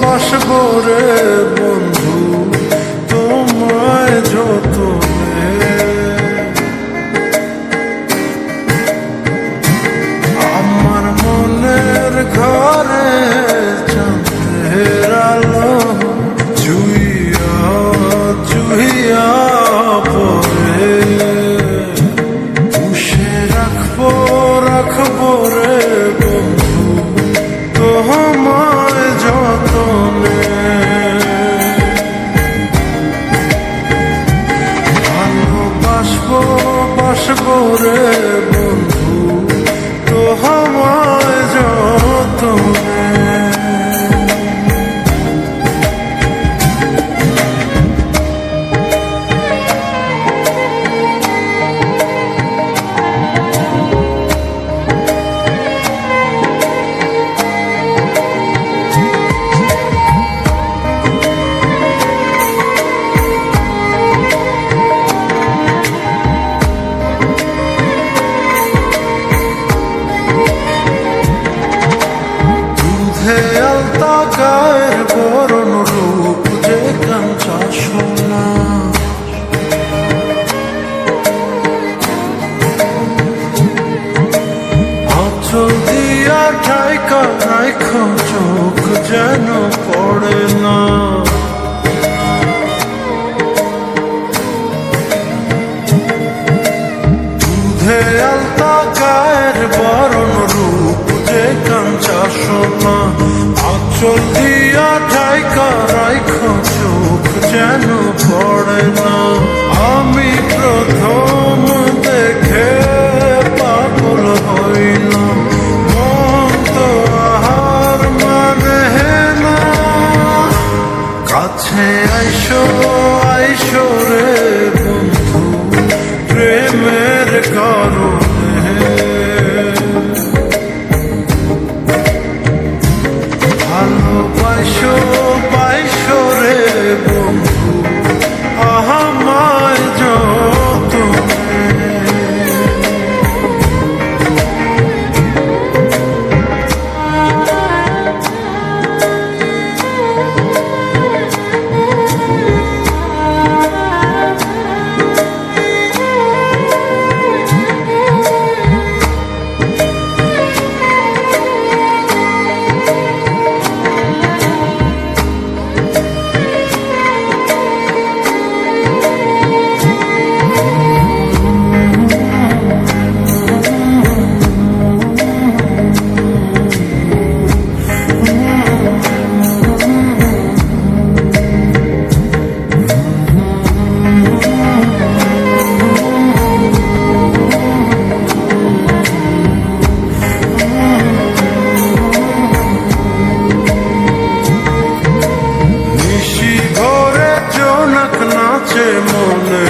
বসবো রে বন্ধু। ভালোবাসবো বাসবো। আলতা গায়ের বরণ রূপ যে কাঞ্চা সোনা। আঁচল দিয়া ঠাইকা রাইখ চোখ যেন পড়ে না। দুধে আলতা গায়ের বরণ রূপ যে কাঞ্চা সোনা। দিয়া ঠাইকা রাইখ চোখ যেন morning.